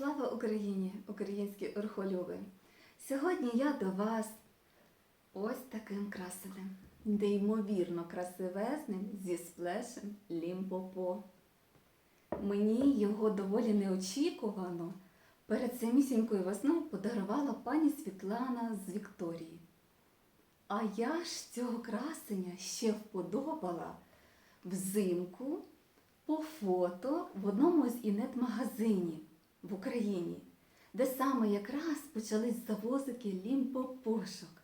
Слава Україні, українські орхолюби! Сьогодні я до вас ось таким красивим, неймовірно красивезним зі сплешем Лімпопо. Мені його доволі неочікувано перед самісінькою весною подарувала пані Світлана з Вікторії. А я ж цього красення ще вподобала взимку по фото в одному з інет-магазинів в Україні, де саме якраз почались завозики лімпопошок.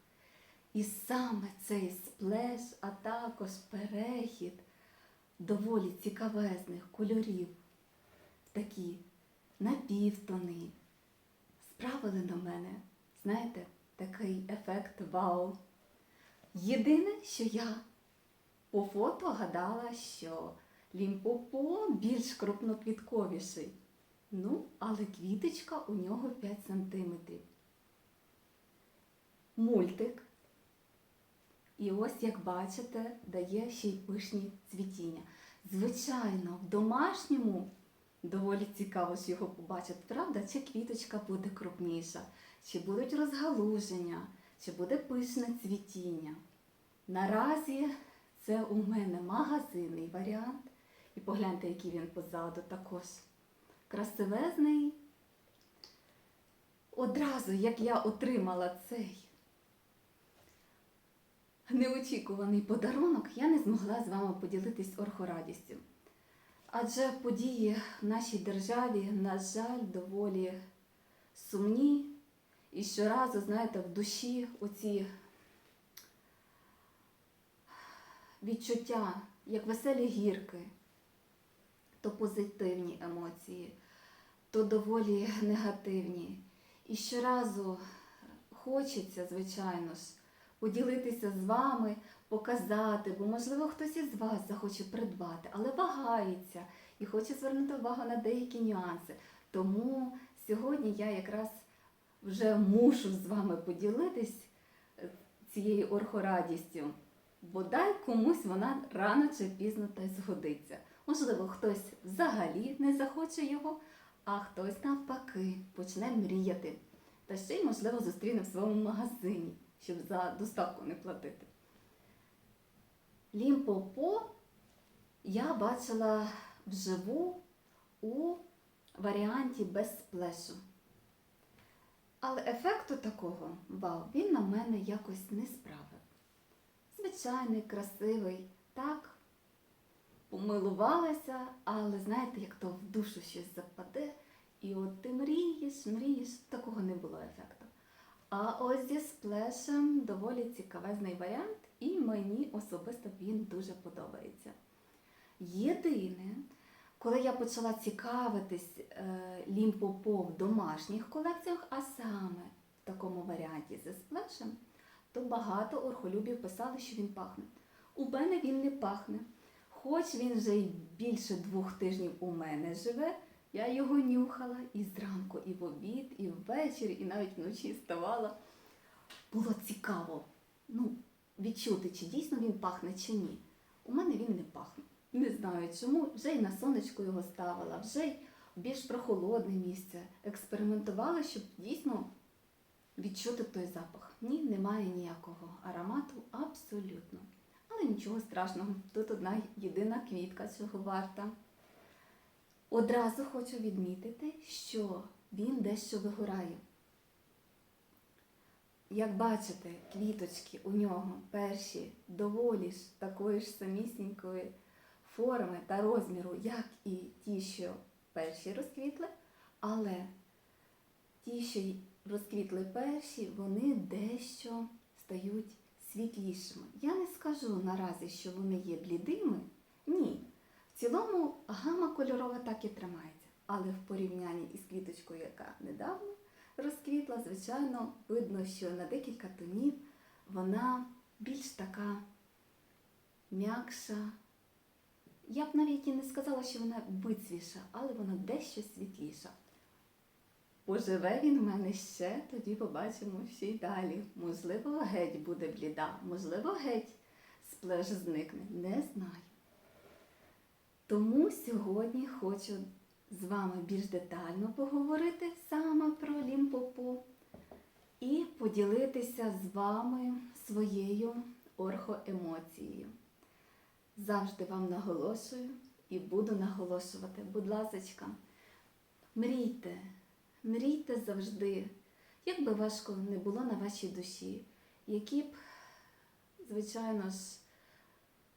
І саме цей сплеш, а також перехід доволі цікавезних кольорів такі напівтони справили на мене, знаєте, такий ефект вау. Єдине, що я по фото гадала, що лімпопо більш крупноквітковіший. Ну, але квіточка у нього 5 сантиметрів. Мультик. І ось, як бачите, дає ще й пишні цвітіння. Звичайно, в домашньому доволі цікаво ж його побачити, правда? Чи квіточка буде крупніша, чи будуть розгалуження, чи буде пишне цвітіння. Наразі це у мене магазинний варіант. І погляньте, який він позаду також красивезний. Одразу, як я отримала цей неочікуваний подарунок, я не змогла з вами поділитись орхорадістю. Адже події в нашій державі, на жаль, доволі сумні. І щоразу, знаєте, в душі оці відчуття, як веселі гірки, то позитивні емоції, то доволі негативні. І щоразу хочеться, звичайно ж, поділитися з вами, показати, бо, можливо, хтось із вас захоче придбати, але вагається і хоче звернути увагу на деякі нюанси. Тому сьогодні я якраз вже мушу з вами поділитись е, цією орхорадістю. Бодай комусь вона рано чи пізно та й згодиться. Можливо, хтось взагалі не захоче його, а хтось навпаки почне мріяти. Та ще й, можливо, зустріне в своєму магазині, щоб за доставку не платити. Лімпопо я бачила вживу у варіанті без сплешу. Але ефекту такого, вау, він на мене якось не справив. Звичайний, красивий, так, помилувалася, але знаєте, як то в душу щось западе, і от ти мрієш, мрієш, такого не було ефекту. А ось зі сплешем доволі цікавезний варіант, і мені особисто він дуже подобається. Єдине, коли я почала цікавитись е, лімпопо в домашніх колекціях, а саме в такому варіанті зі сплешем, то багато орхолюбів писали, що він пахне. У мене він не пахне. Хоч він вже й більше двох тижнів у мене живе, я його нюхала і зранку, і в обід, і ввечері, і навіть вночі вставала. Було цікаво ну, відчути, чи дійсно він пахне, чи ні. У мене він не пахне. Не знаю чому, вже й на сонечку його ставила, вже й більш прохолодне місце. Експериментувала, щоб дійсно відчути той запах. Ні, немає ніякого аромату абсолютно. Але нічого страшного, тут одна єдина квітка цього варта. Одразу хочу відмітити, що він дещо вигорає. Як бачите, квіточки у нього перші доволі ж такої ж самісінької форми та розміру, як і ті, що перші розквітли, але ті, що розквітли перші, вони дещо стають світлішими. Я не скажу наразі, що вони є блідими. Ні. В цілому гама кольорова так і тримається. Але в порівнянні із квіточкою, яка недавно розквітла, звичайно, видно, що на декілька тонів вона більш така м'якша. Я б навіть і не сказала, що вона вицвіша, але вона дещо світліша. Поживе він в мене ще, тоді побачимо й далі. Можливо, геть буде бліда, можливо, геть сплеш зникне, не знаю. Тому сьогодні хочу з вами більш детально поговорити саме про лімпопо і поділитися з вами своєю орхоемоцією. Завжди вам наголошую і буду наголошувати, будь ласочка, мрійте, мрійте завжди, як би важко не було на вашій душі, які б, звичайно ж,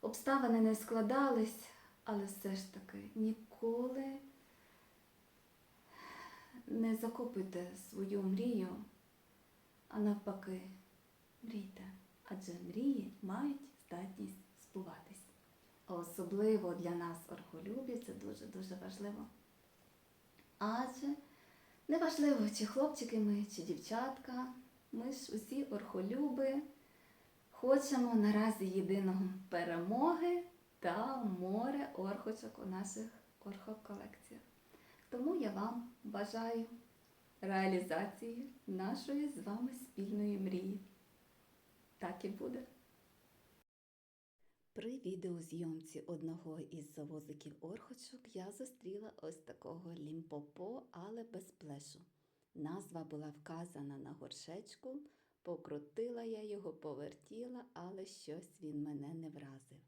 обставини не складались, але все ж таки ніколи не закопуйте свою мрію, а навпаки, мрійте, адже мрії мають здатність збуватись. Особливо для нас, орхолюбів, це дуже-дуже важливо. Адже неважливо, чи хлопчики ми, чи дівчатка, ми ж усі орхолюби, хочемо наразі єдиного перемоги та море орхочок у наших орхоколекціях. Тому я вам бажаю реалізації нашої з вами спільної мрії. Так і буде. При відеозйомці одного із завозиків орхочок я зустріла ось такого лімпопо, але без плешу. Назва була вказана на горшечку, покрутила я його, повертіла, але щось він мене не вразив.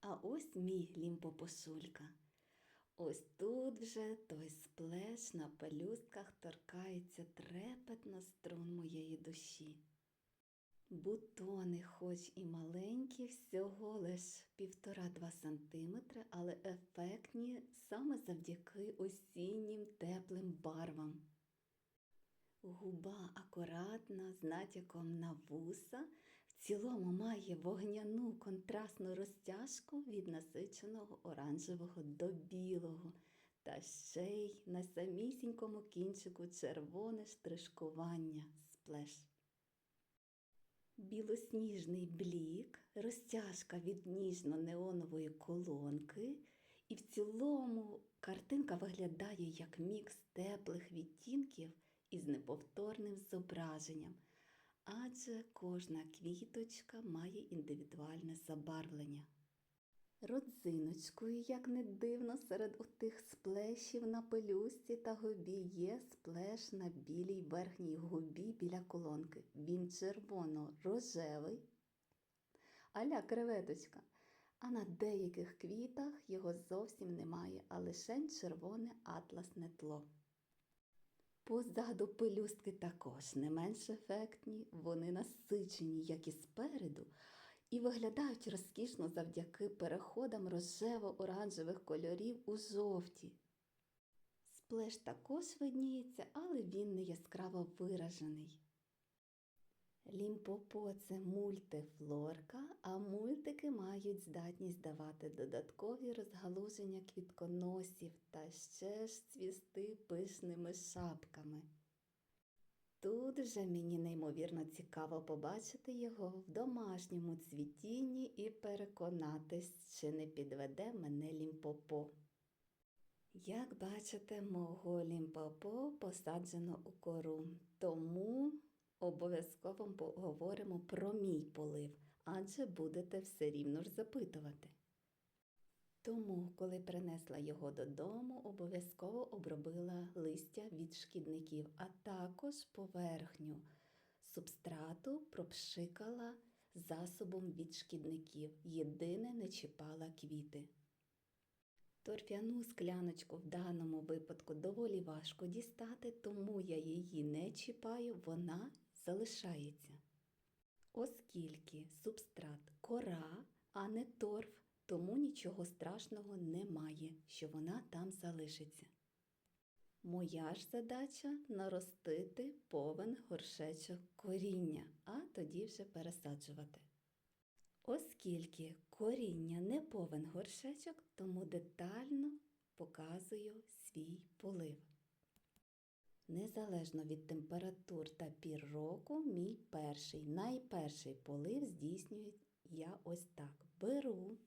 А ось мій лімпопосулька. Ось тут вже той сплеш на пелюстках торкається трепетно струн моєї душі. Бутони, хоч і маленькі, всього лиш півтора-два сантиметри, але ефектні саме завдяки осіннім теплим барвам. Губа акуратна, з натяком на вуса, в цілому має вогняну контрастну розтяжку від насиченого оранжевого до білого, та ще й на самісінькому кінчику червоне штришкування сплеш. Білосніжний блік, розтяжка від ніжно-неонової колонки, і в цілому картинка виглядає як мікс теплих відтінків із неповторним зображенням, адже кожна квіточка має індивідуальне забарвлення. Родзиночкою, як не дивно, серед отих сплешів на пелюсті та губі є сплеш на білій верхній губі біля колонки. Він червоно-рожевий, аля креветочка. А на деяких квітах його зовсім немає, а лише червоне атласне тло. Позаду пелюстки також не менш ефектні, вони насичені, як і спереду, і виглядають розкішно завдяки переходам рожево-оранжевих кольорів у жовті. Сплеш також видніється, але він не яскраво виражений. Лімпопо це мультифлорка, а мультики мають здатність давати додаткові розгалуження квітконосів та ще ж цвісти пишними шапками. Тут же мені неймовірно цікаво побачити його в домашньому цвітінні і переконатись, чи не підведе мене лімпопо. Як бачите, мого лімпопо посаджено у кору, тому обов'язково поговоримо про мій полив, адже будете все рівно ж запитувати. Тому, коли принесла його додому, обов'язково обробила листя від шкідників, а також поверхню субстрату пропшикала засобом від шкідників. Єдине не чіпала квіти. Торфяну скляночку в даному випадку доволі важко дістати, тому я її не чіпаю, вона залишається. Оскільки субстрат кора, а не торф, нічого страшного немає, що вона там залишиться. Моя ж задача наростити повен горшечок коріння, а тоді вже пересаджувати. Оскільки коріння не повен горшечок, тому детально показую свій полив. Незалежно від температур та пір року, мій перший, найперший полив здійснюю я ось так. Беру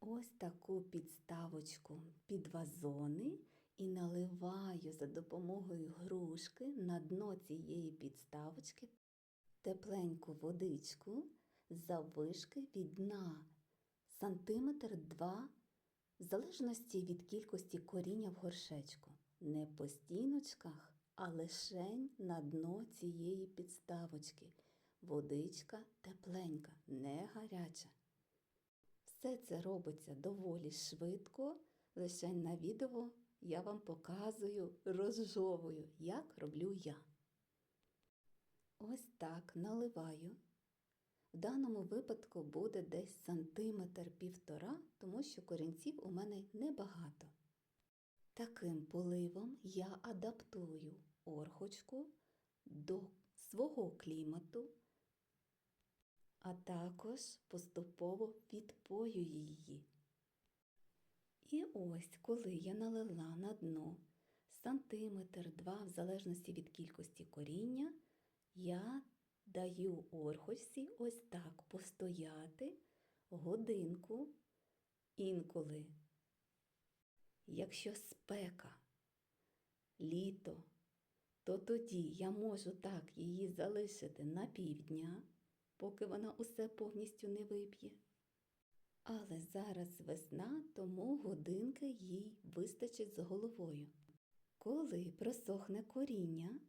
ось таку підставочку під вазони і наливаю за допомогою грушки на дно цієї підставочки тепленьку водичку заввишки від дна сантиметр два в залежності від кількості коріння в горшечку. Не по стіночках, а лишень на дно цієї підставочки. Водичка тепленька, не гаряча. Все це робиться доволі швидко. Лише на відео я вам показую, розжовую, як роблю я. Ось так наливаю. В даному випадку буде десь сантиметр півтора, тому що корінців у мене небагато. Таким поливом я адаптую орхочку до свого клімату, а також поступово відпою її. І ось, коли я налила на дно сантиметр два, в залежності від кількості коріння, я даю орхочці ось так постояти годинку інколи. Якщо спека, літо, то тоді я можу так її залишити на півдня, поки вона усе повністю не вип'є. Але зараз весна, тому годинки їй вистачить з головою. Коли просохне коріння,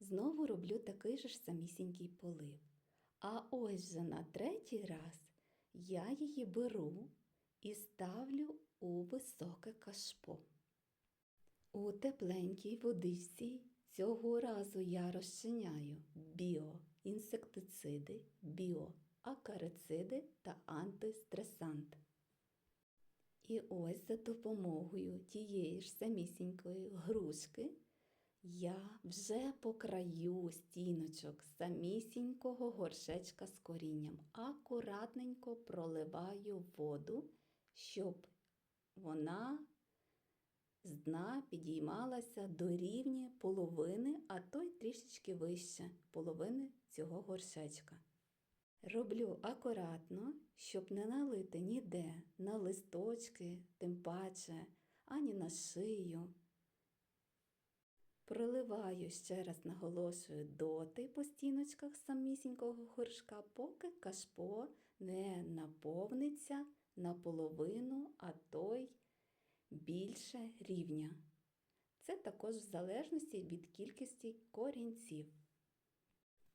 знову роблю такий же ж самісінький полив. А ось же на третій раз я її беру і ставлю у високе кашпо. У тепленькій водичці цього разу я розчиняю біоінсектициди, біоакарициди та антистресант. І ось за допомогою тієї ж самісінької грушки я вже по краю стіночок самісінького горшечка з корінням акуратненько проливаю воду, щоб вона з дна підіймалася до рівня половини, а то й трішечки вище половини цього горшечка. Роблю акуратно, щоб не налити ніде на листочки, тим паче, ані на шию. Проливаю ще раз наголошую доти по стіночках самісінького горшка, поки кашпо не наповниться наполовину, а то й більше рівня. Це також в залежності від кількості корінців,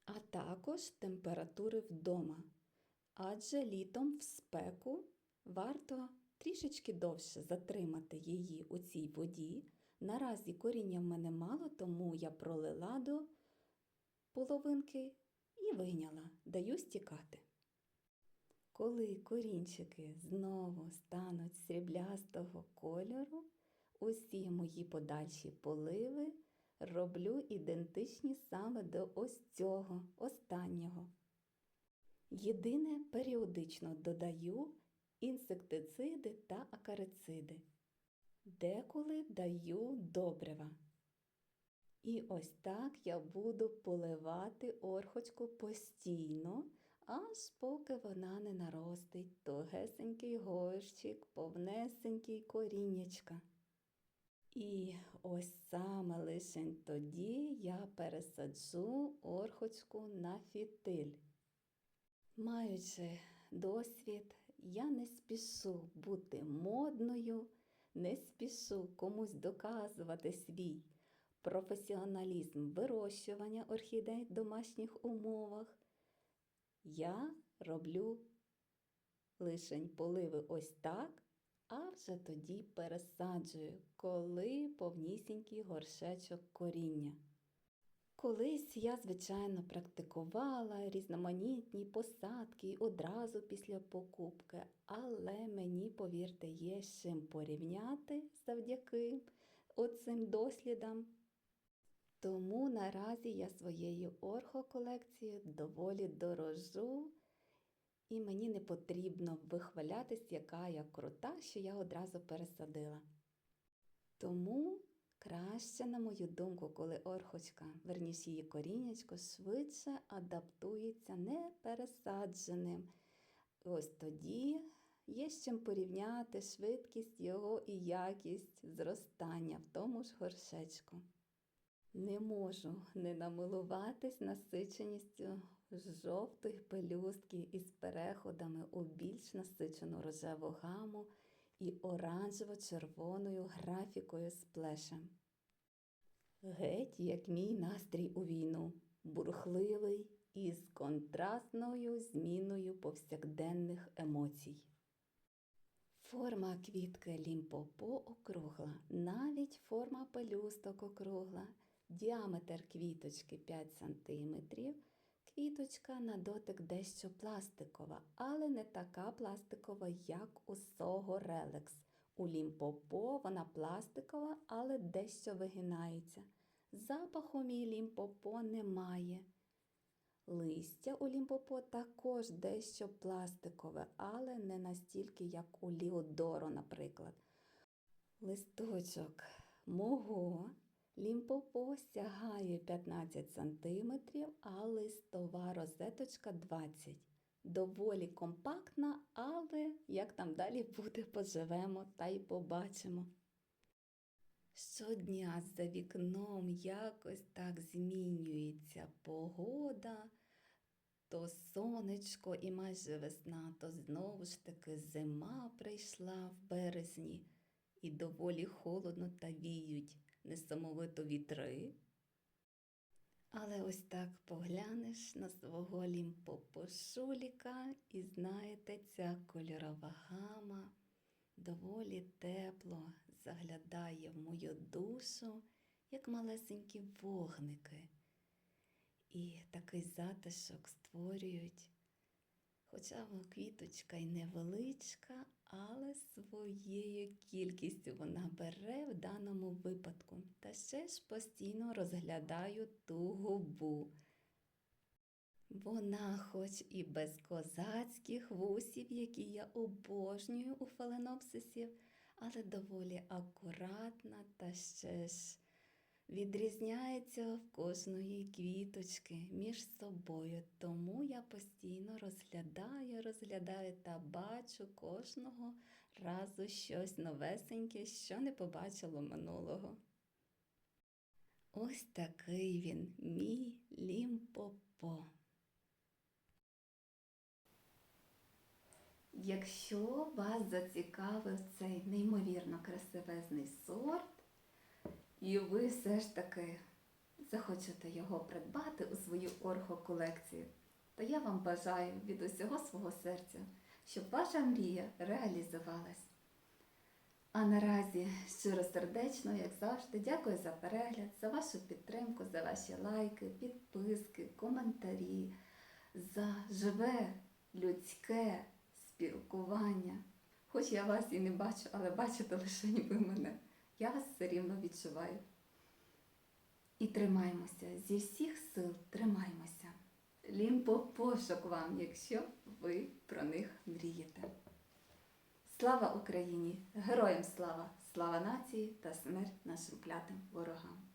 а також температури вдома. Адже літом в спеку варто трішечки довше затримати її у цій воді. Наразі коріння в мене мало, тому я пролила до половинки і вийняла, даю стікати. Коли корінчики знову стануть сріблястого кольору, усі мої подальші поливи роблю ідентичні саме до ось цього останнього. Єдине періодично додаю інсектициди та акарициди. Деколи даю добрива. І ось так я буду поливати орхочку постійно, аж поки вона не наростить тогесенький горщик, повнесенький коріннячка. І ось саме лише тоді я пересаджу орхочку на фітиль. Маючи досвід, я не спішу бути модною, не спішу комусь доказувати свій професіоналізм вирощування орхідей в домашніх умовах. Я роблю лишень поливи ось так, а вже тоді пересаджую, коли повнісінький горшечок коріння. Колись я, звичайно, практикувала різноманітні посадки одразу після покупки, але мені, повірте, є з чим порівняти завдяки оцим дослідам. Тому наразі я своєю орхоколекцією доволі дорожу, і мені не потрібно вихвалятись, яка я крута, що я одразу пересадила. Тому краще, на мою думку, коли орхочка, верніше її корінечко, швидше адаптується непересадженим. Ось тоді є з чим порівняти швидкість його і якість зростання в тому ж горшечку. Не можу не намилуватись насиченістю жовтої пелюстки із переходами у більш насичену рожеву гаму і оранжево-червоною графікою з плешем. Геть як мій настрій у війну, бурхливий і з контрастною зміною повсякденних емоцій. Форма квітки лімпопо округла, навіть форма пелюсток округла, діаметр квіточки 5 см, квіточка на дотик дещо пластикова, але не така пластикова, як у Сого Релекс. У лімпопо вона пластикова, але дещо вигинається. Запаху мій лімпопо немає. Листя у лімпопо також дещо пластикове, але не настільки, як у Ліодоро, наприклад. Листочок мого лімпопо сягає 15 см, а листова розеточка 20 Доволі компактна, але як там далі буде, поживемо та й побачимо. Щодня за вікном якось так змінюється погода, то сонечко і майже весна, то знову ж таки зима прийшла в березні, і доволі холодно та віють несамовито вітри. Але ось так поглянеш на свого лімпопошуліка і знаєте, ця кольорова гама доволі тепло заглядає в мою душу, як малесенькі вогники. І такий затишок створюють, хоча квіточка й невеличка, але своєю кількістю вона бере в даному випадку. Та ще ж постійно розглядаю ту губу. Вона, хоч і без козацьких вусів, які я обожнюю у фаленопсисів, але доволі акуратна та ще ж відрізняється в кожної квіточки між собою. Тому я постійно розглядаю, розглядаю та бачу кожного разу щось новесеньке, що не побачило минулого. Ось такий він, мій лімпопо. Якщо вас зацікавив цей неймовірно красивезний сорт, і ви все ж таки захочете його придбати у свою орхоколекцію, то я вам бажаю від усього свого серця, щоб ваша мрія реалізувалась. А наразі щиросердечно, як завжди, дякую за перегляд, за вашу підтримку, за ваші лайки, підписки, коментарі, за живе людське спілкування. Хоч я вас і не бачу, але бачите лише ніби мене. Я вас все рівно відчуваю. І тримаймося, зі всіх сил тримаймося. Лімпо пошук вам, якщо ви про них мрієте. Слава Україні! Героям слава! Слава нації та смерть нашим клятим ворогам!